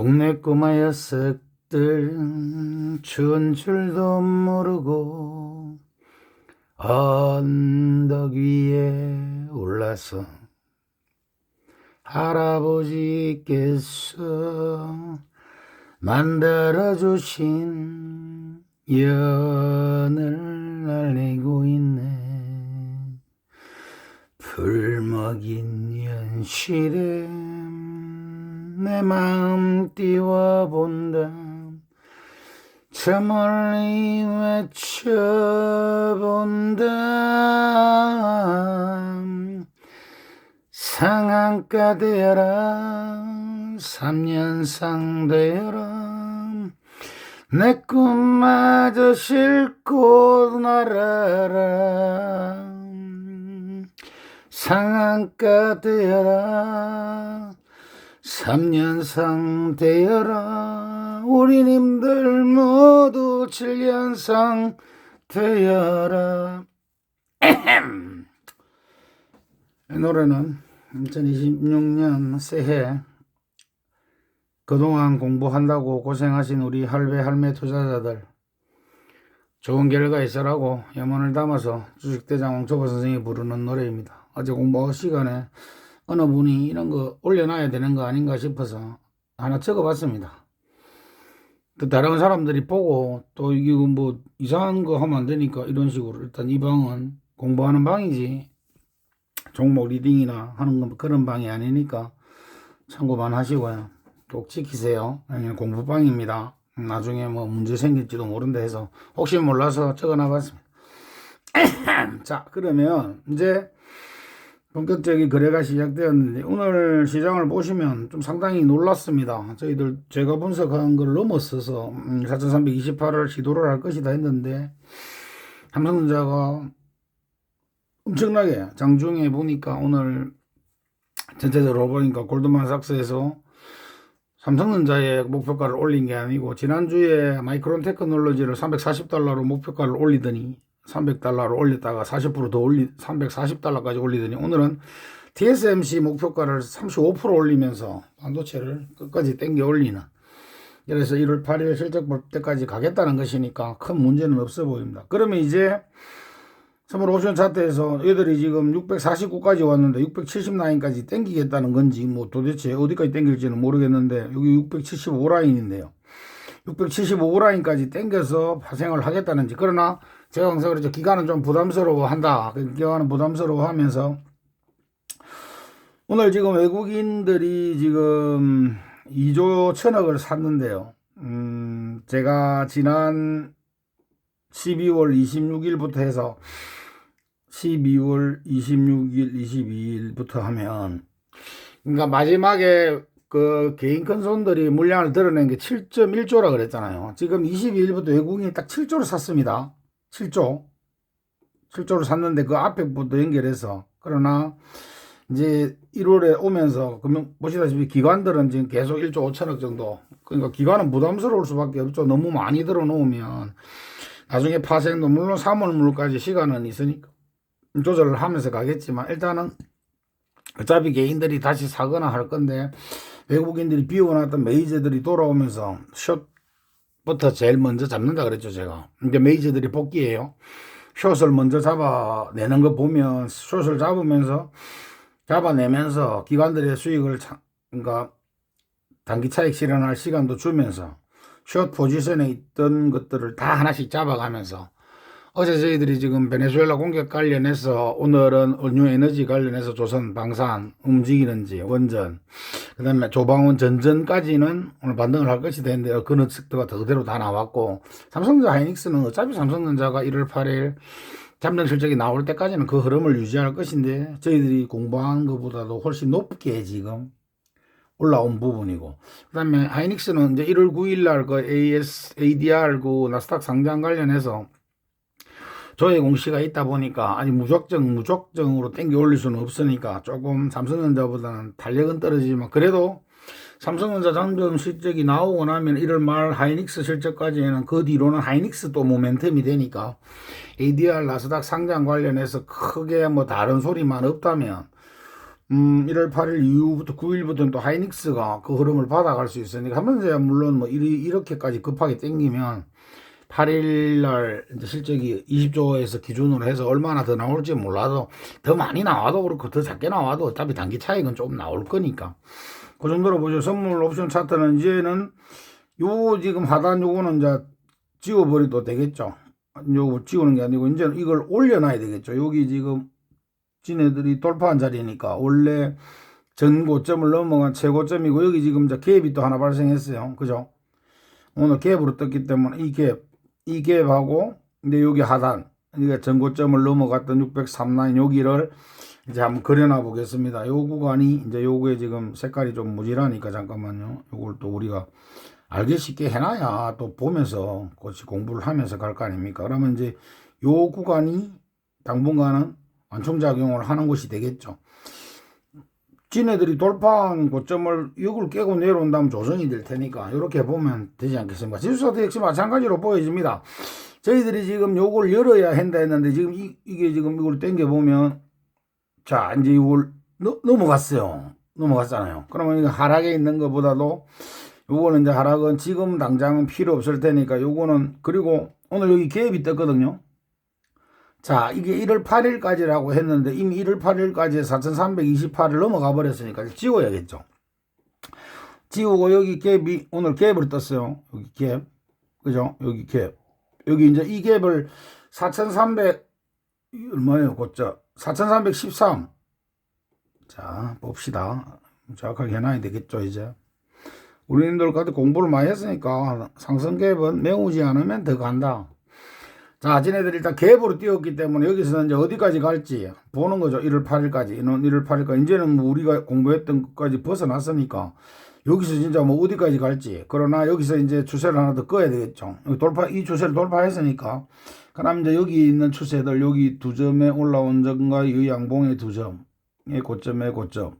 동네 꼬마 녀석들. 추운 줄도 모르고 언덕 위에 올라서 할아버지께서 만들어 주신 연을 날리고 있네. 불먹인 현실에 내 마음 띄워본다. 저 멀리 외쳐본다. 상한가 되어라. 삼년상 되어라. 내 꿈마저 싣고 날아라. 상한가 되어라 삼년상 되어라. 우리님들 모두 칠년상 되어라. 이 노래는 2026년 새해 그동안 공부한다고 고생하신 우리 할배 할매 투자자들 좋은 결과 있으라고 염원을 담아서 주식대장 왕초보 선생이 부르는 노래입니다. 어제 공부 시간에 어느 분이 이런 거 올려놔야 되는 거 아닌가 싶어서 하나 적어봤습니다. 또 다른 사람들이 보고 또 이게 뭐 이상한 거 하면 안 되니까 이런 식으로 일단 이 방은 공부하는 방이지 종목 리딩이나 하는 건 그런 방이 아니니까 참고만 하시고요. 꼭 지키세요. 아니면 공부방입니다. 나중에 뭐 문제 생길지도 모른다 해서 혹시 몰라서 적어놔봤습니다. 자 그러면 이제 본격적인 거래가 시작되었는데 오늘 시장을 보시면 좀 상당히 놀랐습니다. 저희들 제가 분석한 걸 넘었어서 음, 4328을 시도를 할 것이다 했는데 삼성전자가 엄청나게 장중에 보니까 오늘 전체적으로 보니까 골드만삭스에서 삼성전자의 목표가를 올린 게 아니고 지난주에 마이크론 테크놀로지를 340달러로 목표가를 올리더니 300달러로 올렸다가 40%더 올리 340달러까지 올리더니 오늘은 TSMC 목표가를 35% 올리면서 반도체를 끝까지 땡겨 올리는 그래서 1월 8일 실적 볼 때까지 가겠다는 것이니까 큰 문제는 없어 보입니다. 그러면 이제 선물 옵션 차트에서 얘들이 지금 649까지 왔는데 670라인까지 땡기겠다는 건지 뭐 도대체 어디까지 땡길지는 모르겠는데 여기 675라인인데요. 675라인까지 땡겨서 파생을 하겠다는지 그러나 제가 항상 그랬죠. 기간은 좀 부담스러워 한다. 그 기간은 부담스러워 하면서 오늘 지금 외국인들이 지금 2조 천억을 샀는데요. 음, 제가 지난 12월 26일부터 해서 12월 26일, 22일부터 하면 그러니까 마지막에 그 개인 큰 손들이 물량을 드러낸 게 7.1조라 그랬잖아요. 지금 22일부터 외국인이 딱 7조를 샀습니다. 7조. 7조를 샀는데 그 앞에 부터 연결해서 그러나 이제 1월에 오면서 그러면 보시다시피 기관들은 지금 계속 1조 5천억 정도 그러니까 기관은 부담스러울 수밖에 없죠. 너무 많이 들어놓으면 나중에 파생도 물론 3월 물까지 시간은 있으니까 조절을 하면서 가겠지만 일단은 어차피 개인들이 다시 사거나 할 건데 외국인들이 비워놨던 메이저들이 돌아오면서 숏 부터 제일 먼저 잡는다 그랬죠 제가. 이제 메이저들이 복귀해요. 숏을 먼저 잡아내는 거 보면 숏을 잡으면서 잡아내면서 기관들의 수익을 차, 그러니까 단기 차익 실현할 시간도 주면서 숏 포지션에 있던 것들을 다 하나씩 잡아가면서 어제 저희들이 지금 베네수엘라 공격 관련해서 오늘은 원유 에너지 관련해서 조선 방산 움직이는지 원전 그 다음에 조방원 전전까지는 오늘 반등을 할 것이 되는데 그 녀석들가 그대로 다 나왔고 삼성전자 하이닉스는 어차피 삼성전자가 1월 8일 잠정 실적이 나올 때까지는 그 흐름을 유지할 것인데 저희들이 공부한 것보다도 훨씬 높게 지금 올라온 부분이고 그 다음에 하이닉스는 이제 1월 9일 날 그 AS ADR 그 나스닥 상장 관련해서 조회 공시가 있다 보니까 아직 무적정 무적정으로 땡겨 올릴 수는 없으니까 조금 삼성전자보다는 탄력은 떨어지지만 그래도 삼성전자 장점 실적이 나오고 나면 1월 말 하이닉스 실적까지는 그 뒤로는 하이닉스 또 모멘텀이 되니까 ADR 나스닥 상장 관련해서 크게 뭐 다른 소리만 없다면 음, 1월 8일 이후부터 9일부터는 또 하이닉스가 그 흐름을 받아갈 수 있으니까 이제 물론 뭐 이리, 이렇게까지 급하게 땡기면 8일 날 이제 실적이 20조에서 기준으로 해서 얼마나 더 나올지 몰라도 더 많이 나와도 그렇고 더 작게 나와도 어차피 단기 차익은 좀 나올 거니까 그 정도로 보죠. 선물 옵션 차트는 이제는 요 지금 하단 요거는 이제 지워버려도 되겠죠. 요거 지우는 게 아니고 이제는 이걸 올려놔야 되겠죠. 여기 지금 지네들이 돌파한 자리니까 원래 전 고점을 넘어간 최고점이고 여기 지금 이제 갭이 또 하나 발생했어요. 그죠? 오늘 갭으로 떴기 때문에 이 갭, 이 갭하고 근데 여기 하단 그러니까 전고점을 넘어갔던 603 라인 여기를 이제 한번 그려놔 보겠습니다. 요 구간이 이제 요거에 지금 색깔이 좀 무질하니까 잠깐만요. 요걸 또 우리가 알기 쉽게 해놔야 또 보면서 같이 공부를 하면서 갈 거 아닙니까? 그러면 이제 요 구간이 당분간은 완충작용을 하는 것이 되겠죠. 지네들이 돌파한 고점을 이걸 깨고 내려온다면 조정이 될 테니까 이렇게 보면 되지 않겠습니까? 지수사도 역시 마찬가지로 보여집니다. 저희들이 지금 요걸 열어야 한다 했는데 지금 이, 이게 지금 이걸 땡겨 보면 자 이제 이걸 넘- 넘어갔어요. 넘어갔잖아요. 그러면 이거 하락에 있는 것보다도 요거는 이제 하락은 지금 당장은 필요 없을 테니까 요거는 그리고 오늘 여기 갭이 떴거든요. 자, 이게 1월 8일까지라고 했는데 이미 1월 8일까지 4,328을 넘어가 버렸으니까 지워야겠죠. 지우고 여기 갭이 오늘 갭을 떴어요. 여기 갭. 그죠? 여기 갭. 여기 이제 이 갭을 4,300 얼마예요? 곧자 4,313. 자, 봅시다. 정확하게 해놔야 되겠죠, 이제. 우리님들 까지 공부를 많이 했으니까 상승 갭은 메우지 않으면 더 간다. 자, 지네들이 일단 갭으로 뛰었기 때문에 여기서 이제 어디까지 갈지 보는 거죠. 1월 8일까지. 이는 1월 8일까지. 이제는 뭐 우리가 공부했던 것까지 벗어났으니까 여기서 진짜 뭐 어디까지 갈지. 그러나 여기서 이제 추세를 하나 더 꺼야 되겠죠. 돌파, 이 추세를 돌파했으니까. 그럼 이제 여기 있는 추세들, 여기 두 점에 올라온 점과 이 양봉의 두 점. 이 고점의 고점.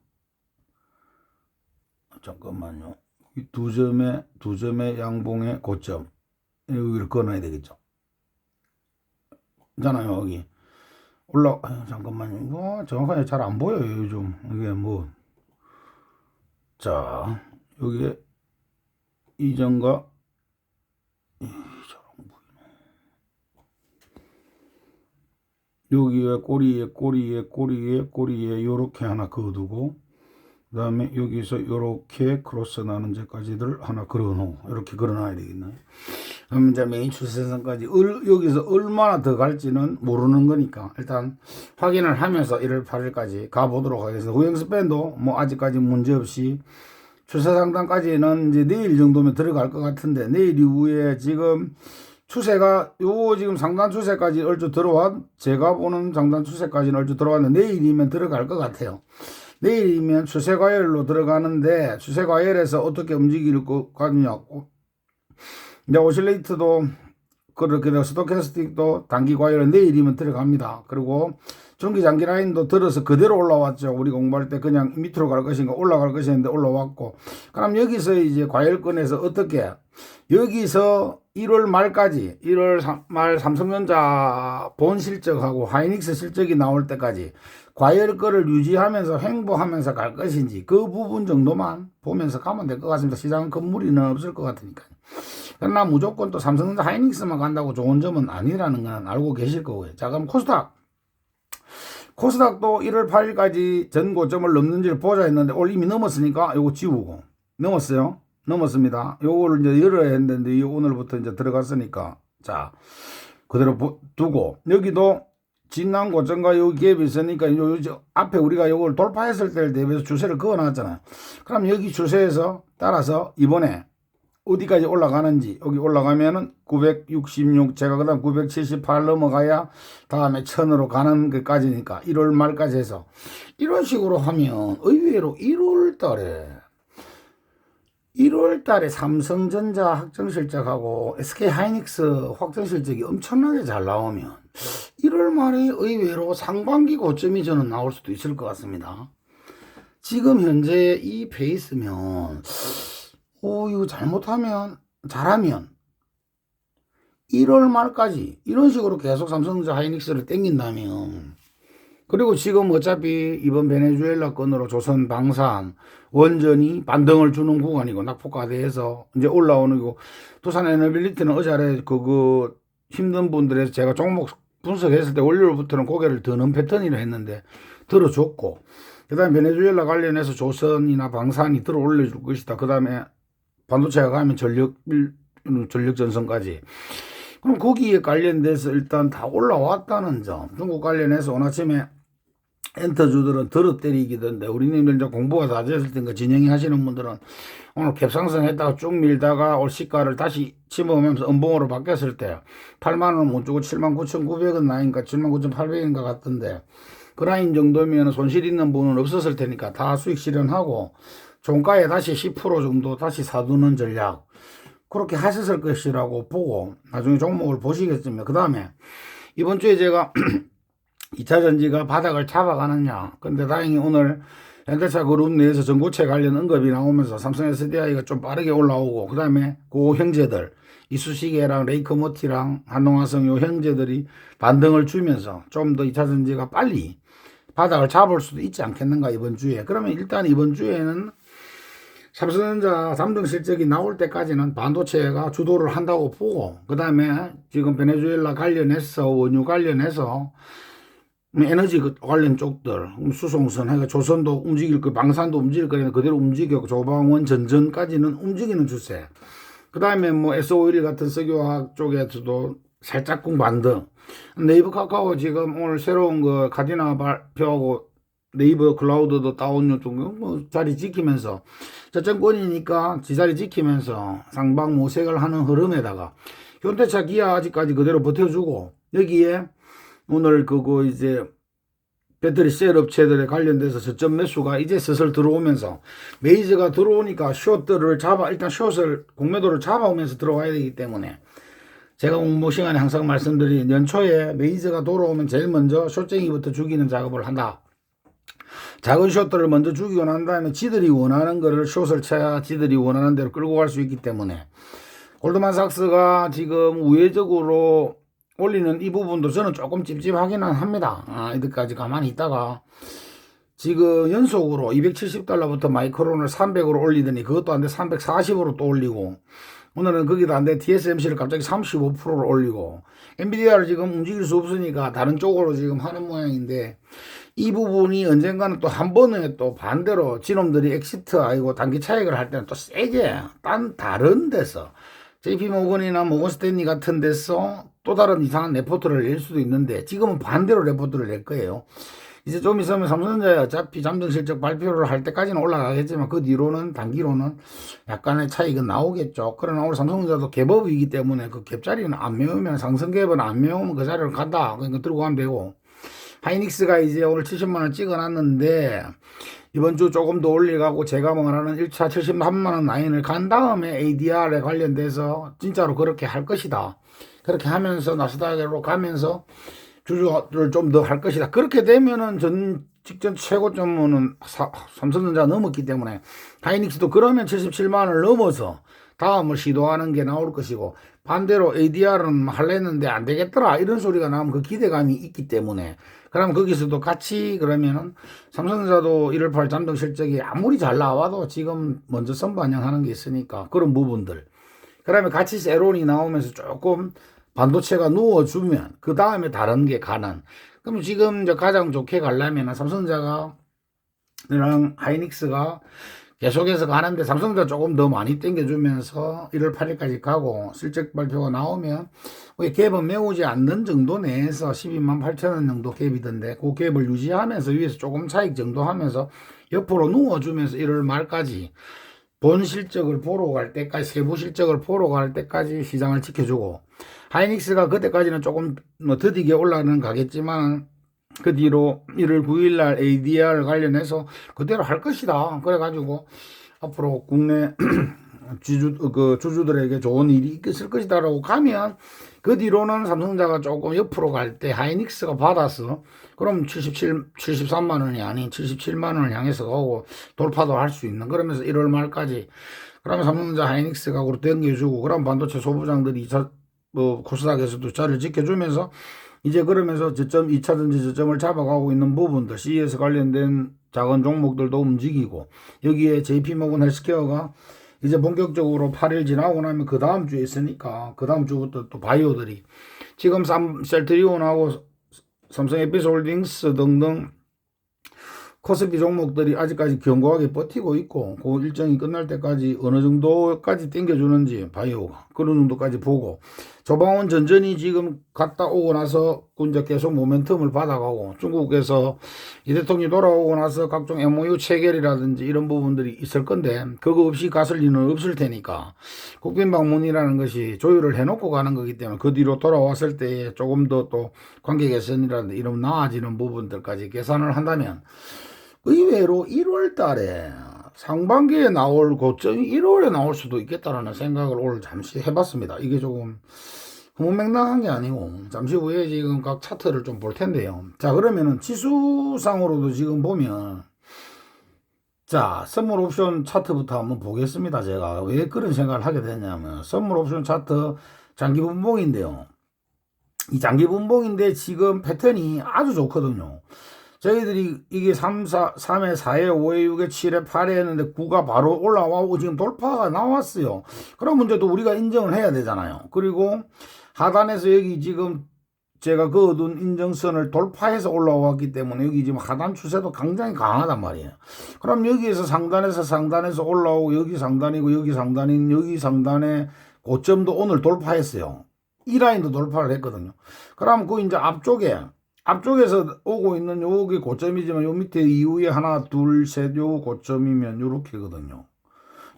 잠깐만요. 이 두 점의, 두 점의 양봉의 고점. 여기를 끊어야 되겠죠. 있잖아요 여기. 올라 아유, 잠깐만요. 이거 정확하게 잘 안 보여요 요즘 이게 뭐. 자 여기에 이전과. 여기에 꼬리에 꼬리에 꼬리에 꼬리에 요렇게 하나 그어두고 그 다음에 여기서 요렇게 크로스 나는 데까지들 하나 걸어놓고 이렇게 걸어놔야 되겠네요 이제 메인 추세선까지 얼- 여기서 얼마나 더 갈지는 모르는 거니까 일단 확인을 하면서 1월 8일까지 가보도록 하겠습니다. 우영스팬도 뭐 아직까지 문제 없이 추세 상단까지는 이제 내일 정도면 들어갈 것 같은데 내일 이후에 지금 추세가 요 지금 상단 추세까지 얼추 들어왔 제가 보는 상단 추세까지는 얼추 들어왔는데 내일이면 들어갈 것 같아요. 내일이면 추세 과열로 들어가는데 추세 과열에서 어떻게 움직일 것 같냐고 이제 오실레이트도 그렇게 되고 스토캐스틱도 단기 과열은 내일이면 들어갑니다. 그리고 중기 장기 라인도 들어서 그대로 올라왔죠. 우리 공부할 때 그냥 밑으로 갈 것인가 올라갈 것인데 올라왔고 그럼 여기서 이제 과열권에서 어떻게 여기서 1월 말까지 1월 삼- 말 삼성전자 본 실적하고 하이닉스 실적이 나올 때까지 과열거를 유지하면서 횡보하면서 갈 것인지 그 부분 정도만 보면서 가면 될 것 같습니다. 시장은 큰 무리는 없을 것 같으니까요. 그러나 무조건 또 삼성전자 하이닉스만 간다고 좋은 점은 아니라는 건 알고 계실 거고요. 자, 그럼 코스닥. 코스닥도 1월 8일까지 전 고점을 넘는지를 보자 했는데 오늘 이미 넘었으니까 요거 지우고 넘었어요. 넘었습니다. 요거를 이제 열어야 했는데 이 오늘부터 이제 들어갔으니까 자 그대로 보- 두고 여기도 진난 고점과 요 갭이 있으니까 요, 요저 앞에 우리가 요걸 돌파했을 때를 대비해서 추세를 그어놨잖아요. 그럼 여기 추세에서 따라서 이번에 어디까지 올라가는지 여기 올라가면은 966 제가 그다음 978 넘어가야 다음에 1000으로 가는 것까지니까 1월 말까지 해서 이런 식으로 하면 의외로 1월 달에 1월 달에 삼성전자 확정 실적하고 SK 하이닉스 확정 실적이 엄청나게 잘 나오면 1월 말에 의외로 상반기 고점이 저는 나올 수도 있을 것 같습니다. 지금 현재 이 페이스면 오, 이거 잘못하면, 잘하면, 1월 말까지, 이런 식으로 계속 삼성전자 하이닉스를 땡긴다면, 그리고 지금 어차피 이번 베네수엘라 건으로 조선 방산 원전이 반등을 주는 구간이고 낙폭과대에서 이제 올라오는 거고 두산 에너빌리티는 어제 그그 힘든 분들에서 제가 종목 분석했을 때 월요일부터는 고개를 드는 패턴이라 했는데 들어줬고 그 다음에 베네수엘라 관련해서 조선이나 방산이 들어 올려줄 것이다. 그 다음에 반도체가 가면 전력 전력 전선까지. 그럼 거기에 관련돼서 일단 다 올라왔다는 점. 중국 관련해서 오늘 아침에 엔터주들은 들어 때리기던데 우리님들 이제 공부가 다 됐을 텐가 진영이 하시는 분들은 오늘 갭상승 했다가 쭉 밀다가 올 시가를 다시 침범하면서 음봉으로 바뀌었을 때 8만 원 못 주고 7만 9,900원 나니까 7만 9,800원인가 같던데. 그 라인 정도면 손실 있는 분은 없었을 테니까 다 수익 실현하고 종가에 다시 10% 정도 다시 사두는 전략 그렇게 하셨을 것이라고 보고 나중에 종목을 보시겠습니다. 그 다음에 이번 주에 제가 2차 전지가 바닥을 잡아가느냐. 근데 다행히 오늘 현대차 그룹 내에서 전고체 관련 언급이 나오면서 삼성 SDI가 좀 빠르게 올라오고 그 다음에 그 형제들 이수시계랑 레이커모티랑 한동화성 요 형제들이 반등을 주면서 좀 더 2차 전지가 빨리 바닥을 잡을 수도 있지 않겠는가 이번 주에 그러면 일단 이번 주에는 삼성전자 3등 실적이 나올 때까지는 반도체가 주도를 한다고 보고 그 다음에 지금 베네수엘라 관련해서 원유 관련해서 뭐 에너지 그 관련 쪽들 수송선 해가 조선도 움직일 거 방산도 움직일 거니까 그대로 움직여 조방원 전전까지는 움직이는 추세. 그 다음에 뭐 SOL 같은 석유화학 쪽에서도 살짝쿵 반등. 네이버 카카오 지금 오늘 새로운 거 카디나 발표하고 네이버 클라우드도 정도 뭐 자리 지키면서 저정권이니까 지자리 지키면서 상방 모색을 하는 흐름에다가 현대차 기아 아직까지 그대로 버텨주고 여기에 오늘 그거 이제 배터리 셀 업체들에 관련돼서 저점 매수가 이제 슬슬 들어오면서 메이저가 들어오니까 숏들을 잡아 일단 숏을 공매도를 잡아오면서 들어와야 되기 때문에 제가 공모 시간에 항상 말씀드린 연초에 메이저가 돌아오면 제일 먼저 숏쟁이부터 죽이는 작업을 한다. 작은 숏들을 먼저 죽이고 난 다음에 지들이 원하는 거를 숏을 쳐야 지들이 원하는 대로 끌고 갈 수 있기 때문에 골드만삭스가 지금 우회적으로 올리는 이 부분도 저는 조금 찝찝하기는 합니다. 아, 이때까지 가만히 있다가 지금 연속으로 270달러부터 마이크론을 300으로 올리더니 그것도 안 돼 340으로 또 올리고 오늘은 거기도 안 돼 TSMC를 갑자기 35%를 올리고 엔비디아를 지금 움직일 수 없으니까 다른 쪽으로 지금 하는 모양인데 이 부분이 언젠가는 또 한 번에 또 반대로 지놈들이 엑시트 아니고 단기 차익을 할 때는 또 세게 딴 다른 데서 JP 모건이나 모건 스탠리 같은 데서 또 다른 이상한 레포트를 낼 수도 있는데 지금은 반대로 레포트를 낼 거예요. 이제 좀 있으면 삼성전자에 어차피 잠정 실적 발표를 할 때까지는 올라가겠지만 그 뒤로는 단기로는 약간의 차이가 나오겠죠. 그러나 오늘 삼성전자도 갭업이기 때문에 그 갭자리는 안 메우면 상승 갭은 안 메우면 그 자리를 간다. 그러니까 들고 가면 되고 하이닉스가 이제 오늘 70만원 찍어놨는데 이번 주 조금 더 올리가고 제가 말하는 1차 73만원 라인을 간 다음에 ADR에 관련돼서 진짜로 그렇게 할 것이다. 그렇게 하면서 나스닥으로 가면서 주주를 좀 더 할 것이다. 그렇게 되면은 전 직전 최고점은 사, 삼성전자 넘었기 때문에 하이닉스도 그러면 77만원을 넘어서 다음을 시도하는 게 나올 것이고 반대로 ADR은 할랬는데 안 되겠더라. 이런 소리가 나오면 그 기대감이 있기 때문에. 그럼 거기서도 같이 그러면은 삼성전자도 1월 8 잠정 실적이 아무리 잘 나와도 지금 먼저 선반영하는 게 있으니까 그런 부분들. 그다음에 같이 세론이 나오면서 조금 반도체가 누워주면 그 다음에 다른 게 가는 그럼 지금 가장 좋게 가려면 삼성전자가 랑 하이닉스가 계속해서 가는데 삼성전자 조금 더 많이 땡겨주면서 1월 8일까지 가고 실적 발표가 나오면 갭은 메우지 않는 정도 내에서 12만 8천 원 정도 갭이던데 그 갭을 유지하면서 위에서 조금 차익 정도 하면서 옆으로 누워주면서 1월 말까지 본 실적을 보러 갈 때까지 세부 실적을 보러 갈 때까지 시장을 지켜주고 하이닉스가 그때까지는 조금 뭐 더디게 올라가는 가겠지만 그 뒤로 1월 9일 날 ADR 관련해서 그대로 할 것이다. 그래가지고 앞으로 국내 주주, 그 주주들에게 좋은 일이 있을 것이다라고 가면 그 뒤로는 삼성자가 조금 옆으로 갈 때 하이닉스가 받아서 그럼 77, 73만 원이 아닌 77만 원을 향해서 가고 돌파도 할 수 있는 그러면서 1월 말까지 그러면 삼성전자 하이닉스가 그로 땡겨주고 그럼 반도체 소부장들이 저, 뭐 코스닥에서도 자리를 지켜주면서 이제 그러면서 저점 2차전지 저점을 잡아가고 있는 부분들 CES 관련된 작은 종목들도 움직이고 여기에 JP모건 헬스케어가 이제 본격적으로 8일 지나고 나면 그 다음 주에 있으니까 그 다음 주부터 또 바이오들이 지금 삼 셀트리온하고 삼성 에피솔딩스 등등 코스피 종목들이 아직까지 견고하게 버티고 있고 그 일정이 끝날 때까지 어느 정도까지 땡겨주는지 바이오가 그런 정도까지 보고 조방원 전전이 지금 갔다 오고 나서 이제 계속 모멘텀을 받아가고 중국에서 이 대통령이 돌아오고 나서 각종 MOU 체결이라든지 이런 부분들이 있을 건데 그거 없이 갔을 리는 없을 테니까 국빈 방문이라는 것이 조율을 해놓고 가는 거기 때문에 그 뒤로 돌아왔을 때 조금 더 또 관계 개선이라든지 이런 나아지는 부분들까지 계산을 한다면 의외로 1월 달에 상반기에 나올 고점이 1월에 나올 수도 있겠다라는 생각을 오늘 잠시 해봤습니다. 이게 조금 흐뭇맹랑한 게 아니고 잠시 후에 지금 각 차트를 좀 볼 텐데요. 자 그러면은 지수상으로도 지금 보면 자 선물 옵션 차트부터 한번 보겠습니다. 제가 왜 그런 생각을 하게 됐냐면 선물 옵션 차트 장기 분봉인데요. 이 장기 분봉인데 지금 패턴이 아주 좋거든요. 저희들이 이게 3, 4, 3에 4에 5에 6에 7에 8에 했는데 9가 바로 올라와고 지금 돌파가 나왔어요. 그런 문제도 우리가 인정을 해야 되잖아요. 그리고 하단에서 여기 지금 제가 그어둔 인정선을 돌파해서 올라왔기 때문에 여기 지금 하단 추세도 굉장히 강하단 말이에요. 그럼 여기에서 상단에서 상단에서 올라오고 여기 상단이고 여기 상단인 여기 상단의 고점도 오늘 돌파했어요. 이 라인도 돌파를 했거든요. 그럼 그 이제 앞쪽에 앞쪽에서 오고 있는 요게 고점이지만 요 밑에 이후에 하나 둘 셋 요 고점이면 요렇게거든요.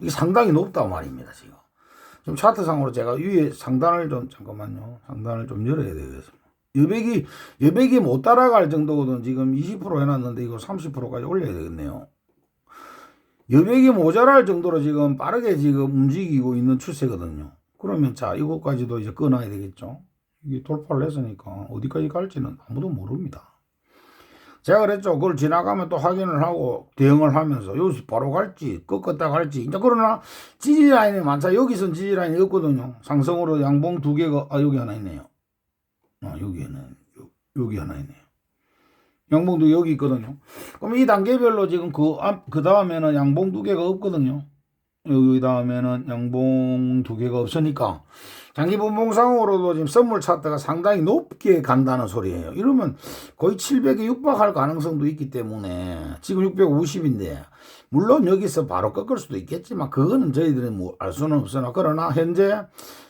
이게 상당히 높다 말입니다 지금. 지금 차트상으로 제가 위에 상단을 좀 잠깐만요. 상단을 좀 열어야 되겠습니다. 여백이 여백이 못 따라갈 정도거든. 지금 20% 해놨는데 이거 30%까지 올려야 되겠네요. 여백이 모자랄 정도로 지금 빠르게 지금 움직이고 있는 추세거든요. 그러면 자 이것까지도 이제 끊어야 되겠죠. 돌파를 했으니까 어디까지 갈지는 아무도 모릅니다. 제가 그랬죠. 그걸 지나가면 또 확인을 하고 대응을 하면서 여기서 바로 갈지 꺾었다 갈지 이제 그러나 지지 라인이 많자 여기선 지지 라인이 없거든요. 상승으로 양봉 두 개가 아 여기 하나 있네요. 아 여기에는 요, 여기 하나 있네요. 양봉도 여기 있거든요. 그럼 이 단계별로 지금 그앞그 다음에는 양봉 두 개가 없거든요. 여기 다음에는 양봉 두 개가 없으니까 장기 분봉상으로도 지금 선물 차트가 상당히 높게 간다는 소리예요. 이러면 거의 700에 육박할 가능성도 있기 때문에 지금 650인데 물론 여기서 바로 꺾을 수도 있겠지만 그거는 저희들이 뭐 알 수는 없으나 그러나 현재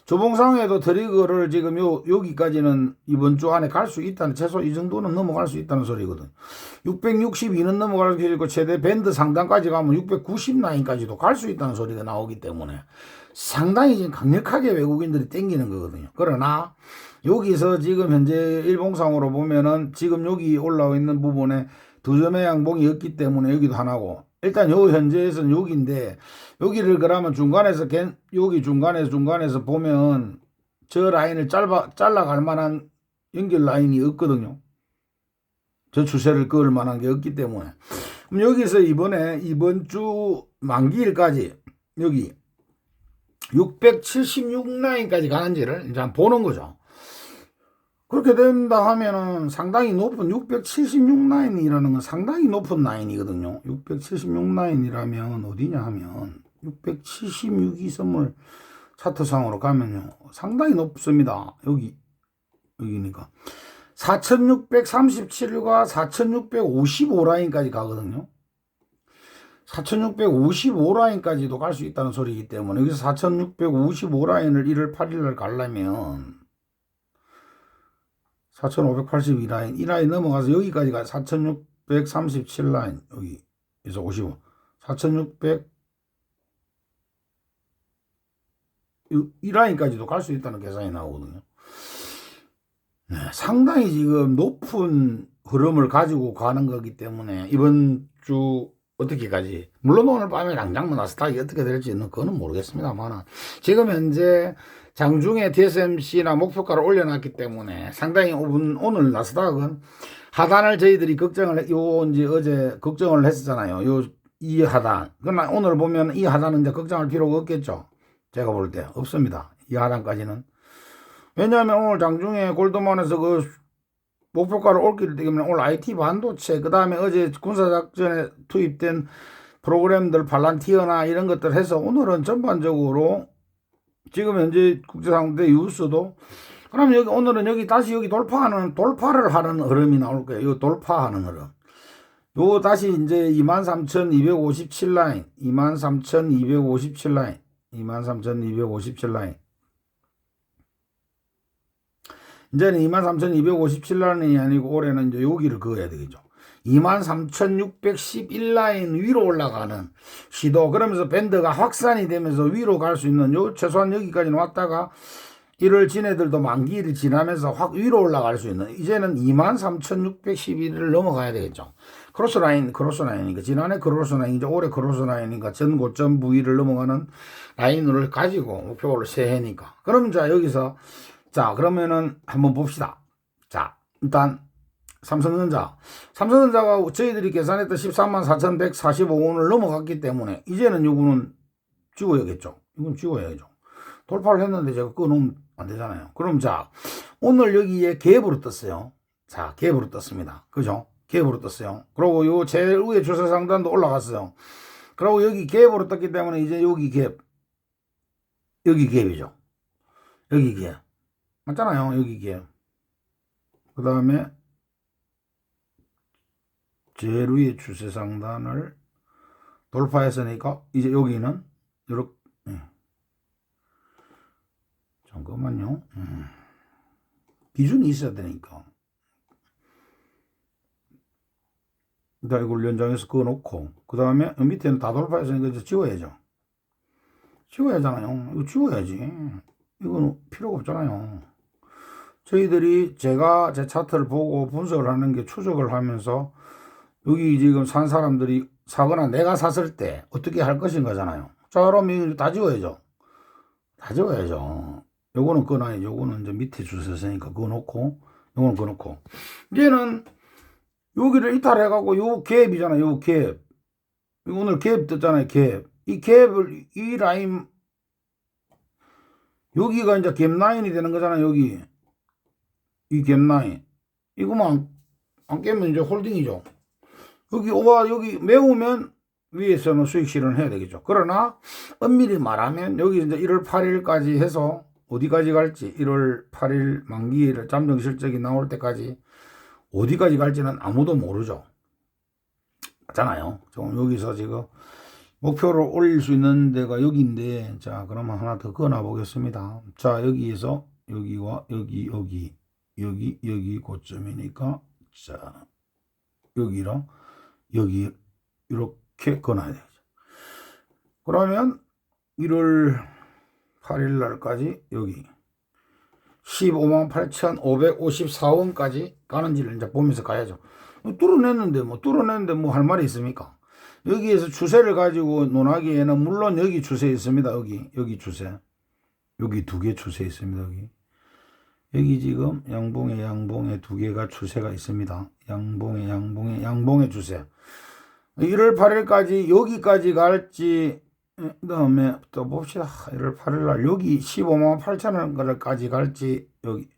조봉상에도 트리거를 지금 요 여기까지는 이번 주 안에 갈 수 있다는 최소 이 정도는 넘어갈 수 있다는 소리거든. 662는 넘어갈 수 있고 최대 밴드 상단까지 가면 690 라인까지도 갈 수 있다는 소리가 나오기 때문에 상당히 지금 강력하게 외국인들이 땡기는 거거든요. 그러나 여기서 지금 현재 일봉상으로 보면은 지금 여기 올라와 있는 부분에 두 점의 양봉이 없기 때문에 여기도 하나고 일단 요 현재에서는 여기인데 여기를 그러면 중간에서 겐- 여기 중간에서 중간에서 보면 저 라인을 짧아 잘라갈 만한 연결 라인이 없거든요. 저 추세를 그을 만한 게 없기 때문에 그럼 여기서 이번에 이번 주 만기일까지 여기 676라인까지 가는지를 이제 보는 거죠. 그렇게 된다 하면은 상당히 높은 676라인이라는 건 상당히 높은 라인이거든요. 676라인이라면 어디냐 하면 676이 선물 차트상으로 가면요. 상당히 높습니다. 여기, 여기니까. 4637과 4655라인까지 가거든요. 4655라인까지도 갈 수 있다는 소리이기 때문에 여기서 4655라인을 1월 8일날 가려면 4582라인 이 라인 넘어가서 여기까지 가 4637라인 여기에서 55 4600 이, 이 라인까지도 갈 수 있다는 계산이 나오거든요. 네, 상당히 지금 높은 흐름을 가지고 가는 거기 때문에 이번 주 어떻게 가지? 물론 오늘 밤에 당장 나스닥이 어떻게 될지는 그거는 모르겠습니다만 지금 현재 장중에 TSMC나 목표가를 올려놨기 때문에 상당히 오늘, 나스닥은 하단을 저희들이 걱정을 해- 요 이제 어제 걱정을 했었잖아요. 요 이 하단. 그러나 오늘 보면 이 하단은 이제 걱정할 필요가 없겠죠. 제가 볼 때 없습니다. 이 하단까지는. 왜냐하면 오늘 장중에 골드만에서 그 목표가를 올리기 때문에 오늘 IT 반도체, 그 다음에 어제 군사작전에 투입된 프로그램들, 발란티어나 이런 것들 해서 오늘은 전반적으로 지금 현재 국제상대 뉴스도 그럼 여기 오늘은 여기 다시 여기 돌파하는 돌파를 하는 흐름이 나올 거예요. 이 돌파하는 흐름. 요 다시 이제 23,257 라인, 23,257 라인, 23,257 라인. 이제는 23,257 라인이 아니고 올해는 이제 여기를 그어야 되겠죠. 23,611 라인 위로 올라가는 시도 그러면서 밴드가 확산이 되면서 위로 갈 수 있는 요 최소한 여기까지는 왔다가 1월 지네들도 만기를 지나면서 확 위로 올라갈 수 있는 이제는 23,611을 넘어가야 되겠죠. 크로스 라인, 크로스 라인이니까 지난해 크로스 라인, 이제 올해 크로스 라인이니까 전 고점 부위를 넘어가는 라인을 가지고 목표를 세해니까. 그럼 자 여기서 자 그러면은 한번 봅시다. 자 일단 삼성전자, 삼성전자가 저희들이 계산했던 13만 4,145원을 넘어갔기 때문에 이제는 요거는 찍어야겠죠. 이건 찍어야죠. 돌파를 했는데 제가 끊으면 안 되잖아요. 그럼 자, 오늘 여기에 갭으로 떴어요. 자, 갭으로 떴습니다. 그죠? 갭으로 떴어요. 그리고 요 제일 위에 주세 상단도 올라갔어요. 그리고 여기 갭으로 떴기 때문에 이제 여기 갭, 여기 갭이죠. 여기 갭. 맞잖아요. 여기 갭. 그 다음에 제일 위에 주세 상단을 돌파했으니까 이제 여기는 이렇게 잠깐만요. 음. 기준이 있어야 되니까. 일단 이걸 연장해서 그어 놓고, 그 다음에 밑에는 다 돌파했으니까 이제 지워야죠. 지워야 하잖아요. 이거 지워야지. 이건 필요가 없잖아요. 저희들이 제가 제 차트를 보고 분석을 하는 게 추적을 하면서 여기 지금 산 사람들이 사거나 내가 샀을 때 어떻게 할 것인가잖아요. 자, 그럼 이거 다 지워야죠. 다 지워야죠. 요거는 꺼놔야 요거는 이제 밑에 주셨으니까 그거 놓고 요거는 그거 놓고 이제는 여기를 이탈해가고 요 갭이잖아 요 갭. 오늘 갭 떴잖아요 갭. 이 갭을 이 라인 여기가 이제 갭 라인이 되는 거잖아 여기 이갭 라인 이거만 안, 안 깨면 이제 홀딩이죠. 여기 오바 여기 메우면 위에서는 수익 실현을 해야 되겠죠. 그러나 엄밀히 말하면 여기 이제 1월 8일까지 해서 어디까지 갈지 1월 8일 만기일 잠정 실적이 나올 때까지 어디까지 갈지는 아무도 모르죠. 맞잖아요. 지금 여기서 지금 목표를 올릴 수 있는 데가 여기인데 자 그러면 하나 더 그어놔 보겠습니다. 자 여기에서 여기와 여기 여기 여기 여기 고점이니까 자 여기랑 여기 이렇게 그어놔야 되죠. 그러면 1월 8일 날까지 여기 15만 8,554원까지 가는지를 이제 보면서 가야죠. 뭐 뚫어냈는데 뭐 뚫어냈는데 뭐 할 말이 있습니까? 여기에서 추세를 가지고 논하기에는 물론 여기 추세 있습니다. 여기 여기 추세 여기 두 개 추세 있습니다. 여기 여기 지금 양봉에 양봉에 두 개가 추세가 있습니다. 양봉에 양봉에 양봉의 추세 1월 8일까지 여기까지 갈지 그 다음에 또 봅시다. 1월 8일 날 여기 15만 8천 원까지 갈지 여기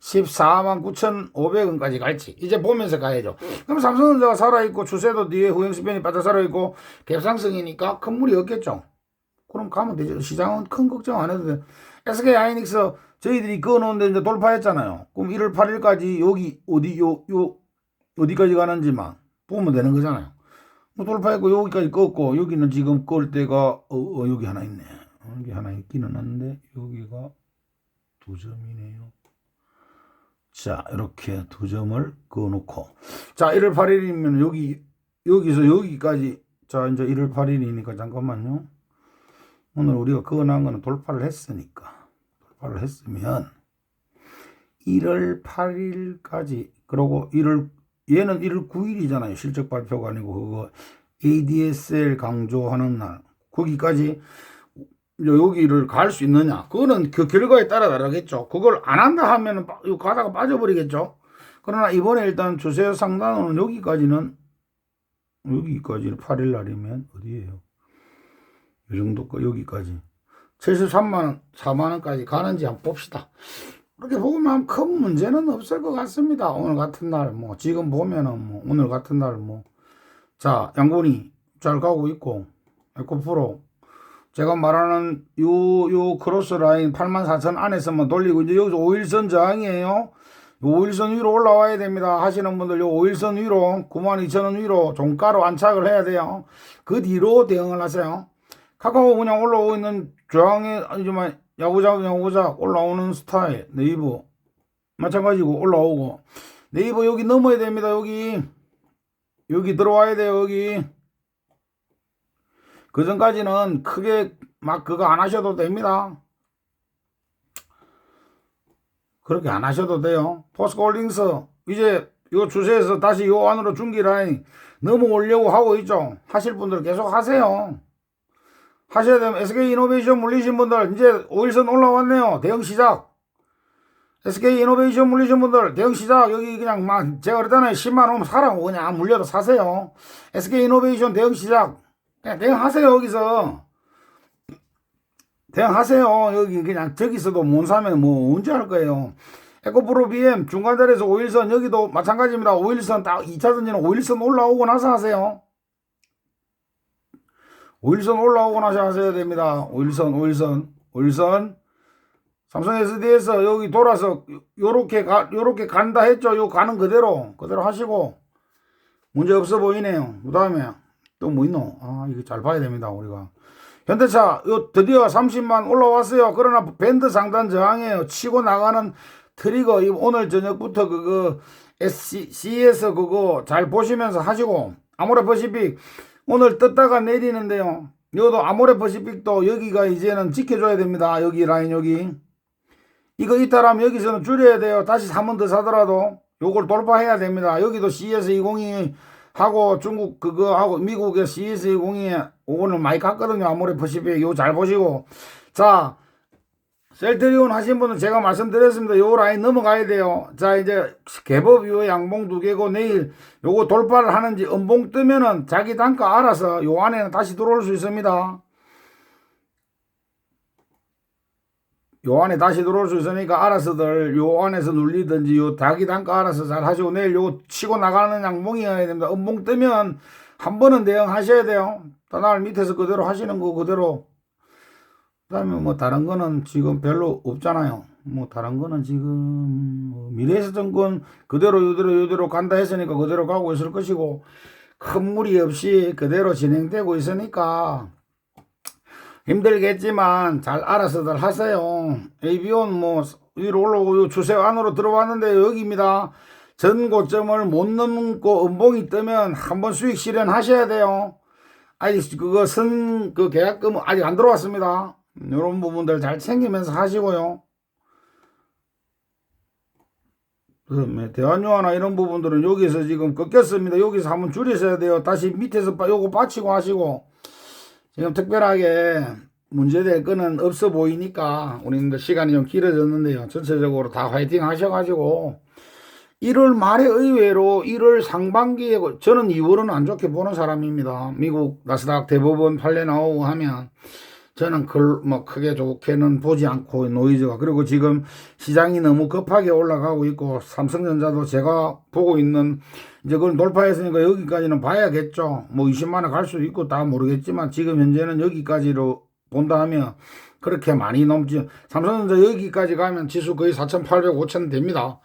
14만 9천 5백원까지 갈지 이제 보면서 가야죠. 그럼 삼성전자가 살아있고 주세도 뒤에 후행스편이 빠져 살아있고 갭상승이니까 큰 무리 없겠죠. 그럼 가면 되죠. 시장은 큰 걱정 안 해도 돼. SK 하이닉스 저희들이 그어놓은데 이제 돌파했잖아요. 그럼 1월 8일까지 여기 어디 요 요 어디까지 가는지만 보면 되는 거잖아요. 뭐 돌파했고 여기까지 껐고 여기는 지금 끌 때가 어, 어, 여기 하나 있네. 여기 하나 있기는 한데 여기가 두 점이네요. 자 이렇게 두 점을 그어놓고 자 1월 8일이면 여기 여기서 여기까지 자 이제 1월 8일이니까 잠깐만요. 오늘 우리가 그어놓은 거는 돌파를 했으니까 돌파를 했으면 1월 8일까지 그리고 1월 얘는 1월 9일이잖아요. 실적 발표가 아니고 그거 ADSL 강조하는 날 거기까지 여기를 갈 수 있느냐? 그거는 그 결과에 따라 다르겠죠. 그걸 안 한다 하면은 가다가 빠져버리겠죠. 그러나 이번에 일단 주세 상단은 여기까지는 여기까지는 8일 날이면 어디예요? 이 정도 거 여기까지 73만 원, 4만 원까지 가는지 한번 봅시다. 그렇게 보면 큰 문제는 없을 것 같습니다. 오늘 같은 날, 뭐, 지금 보면은 뭐, 오늘 같은 날, 뭐. 자, 양곤이 잘 가고 있고, 에코프로. 제가 말하는 요, 요 크로스 라인 84,000 안에서만 돌리고, 이제 여기서 5일선 저항이에요. 요 5일선 위로 올라와야 됩니다. 하시는 분들 요 5일선 위로 92,000원 위로 종가로 안착을 해야 돼요. 그 뒤로 대응을 하세요. 카카오 그냥 올라오고 있는 저항에 아니지만 야구작 야구작 올라오는 스타일 네이버 마찬가지고 올라오고 네이버 여기 넘어야 됩니다. 여기 여기 들어와야 돼요. 여기 그 전까지는 크게 막 그거 안 하셔도 됩니다. 그렇게 안 하셔도 돼요. 포스코홀딩스 이제 요 추세에서 다시 요 안으로 중기 라인 넘어오려고 하고 있죠. 하실 분들 계속 하세요. 하셔야 되면 SK 이노베이션 물리신 분들 이제 5일선 올라왔네요. 대형 시작. SK 이노베이션 물리신 분들 대형 시작 여기 그냥 막 제가 그랬잖아요. 10만 원 사라고 그냥 물려도 사세요. SK 이노베이션 대형 시작. 그냥 대형 하세요 여기서. 대형 하세요. 여기 그냥 저기서도 못 사면 뭐 언제 할 거예요. 에코프로 BM 중간 자리에서 5일선 여기도 마찬가지입니다. 5일선 딱 2차선지는 5일선 올라오고 나서 하세요. 5일선 올라오고 나서 하셔야 됩니다. 5일선, 5일선, 5일선. 삼성 SD에서 여기 돌아서 요렇게 가, 요렇게 간다 했죠. 요 가는 그대로, 그대로 하시고. 문제 없어 보이네요. 그 다음에 또 뭐 있노? 아, 이거 잘 봐야 됩니다. 우리가. 현대차, 요 드디어 30만 올라왔어요. 그러나 밴드 상단 저항이에요. 치고 나가는 트리거, 이 오늘 저녁부터 그거 SC에서 그거 잘 보시면서 하시고. 아모레 퍼시픽 오늘 떴다가 내리는데요. 이것도 아모레 퍼시픽도 여기가 이제는 지켜줘야 됩니다. 여기 라인 여기. 이거 이탈하면 여기서는 줄여야 돼요. 다시 3원 더 사더라도 요걸 돌파해야 됩니다. 여기도 CS20이 하고 중국 그거 하고 미국의 CS20이 오늘 많이 갔거든요. 아모레 퍼시픽 요잘 보시고. 자, 셀트리온 하신 분은 제가 말씀드렸습니다. 요 라인 넘어가야 돼요. 자, 이제 개법 이후 양봉 두 개고 내일 요거 돌파를 하는지 음봉 뜨면은 자기 단가 알아서 요 안에는 다시 들어올 수 있습니다. 요 안에 다시 들어올 수 있으니까 알아서들 요 안에서 눌리든지 요 자기 단가 알아서 잘 하시고 내일 요 치고 나가는 양봉이어야 됩니다. 음봉 뜨면 한 번은 대응하셔야 돼요. 다날 밑에서 그대로 하시는 거 그대로 그다음에 뭐 다른 거는 지금 별로 없잖아요. 뭐 다른 거는 지금 뭐 미래에서정권 그대로 요대로 요대로 간다 했으니까 그대로 가고 있을 것이고 큰 무리 없이 그대로 진행되고 있으니까 힘들겠지만 잘 알아서들 하세요. AB온 뭐 위로 올라오고 요 추세 안으로 들어왔는데 여기입니다. 전 고점을 못 넘고 음봉이 뜨면 한번 수익 실현하셔야 돼요. 아직 그거 선그 계약금 아직 안 들어왔습니다. 이런 부분들 잘 챙기면서 하시고요. 대한유화나 이런 부분들은 여기서 지금 꺾였습니다. 여기서 한번 줄이셔야 돼요. 다시 밑에서 빠- 요거 받치고 하시고 지금 특별하게 문제될 거는 없어 보이니까 우리는 시간이 좀 길어졌는데요. 전체적으로 다 화이팅 하셔가지고 1월 말에 의외로 1월 상반기에 저는 2월은 안 좋게 보는 사람입니다. 미국 나스닥 대법원 판례 나오고 하면 저는 그걸 뭐 크게 좋게는 보지 않고 노이즈가 그리고 지금 시장이 너무 급하게 올라가고 있고 삼성전자도 제가 보고 있는 이제 그걸 돌파했으니까 여기까지는 봐야겠죠. 뭐 20만 원 갈 수도 있고 다 모르겠지만 지금 현재는 여기까지로 본다 하면 그렇게 많이 넘지 삼성전자 여기까지 가면 지수 거의 4,800, 5,000 됩니다.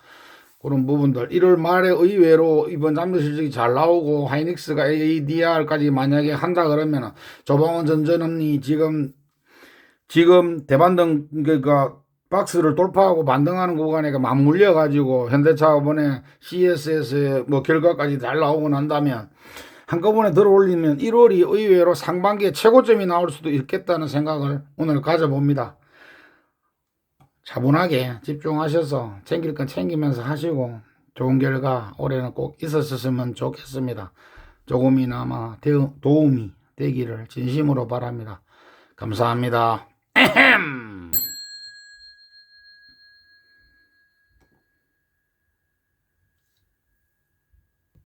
그런 부분들 1월 말에 의외로 이번 잠재 실적이 잘 나오고 하이닉스가 ADR까지 만약에 한다 그러면 조방원 전전원이 지금 지금 대반등 그러니까 박스를 돌파하고 반등하는 구간에 맞물려 가지고 현대차 이번에 CSS의 뭐 결과까지 잘 나오고 난다면 한꺼번에 들어올리면 1월이 의외로 상반기에 최고점이 나올 수도 있겠다는 생각을 오늘 가져봅니다. 차분하게 집중하셔서 챙길 건 챙기면서 하시고 좋은 결과 올해는 꼭 있었으면 좋겠습니다. 조금이나마 대- 도움이 되기를 진심으로 바랍니다. 감사합니다. 에헴.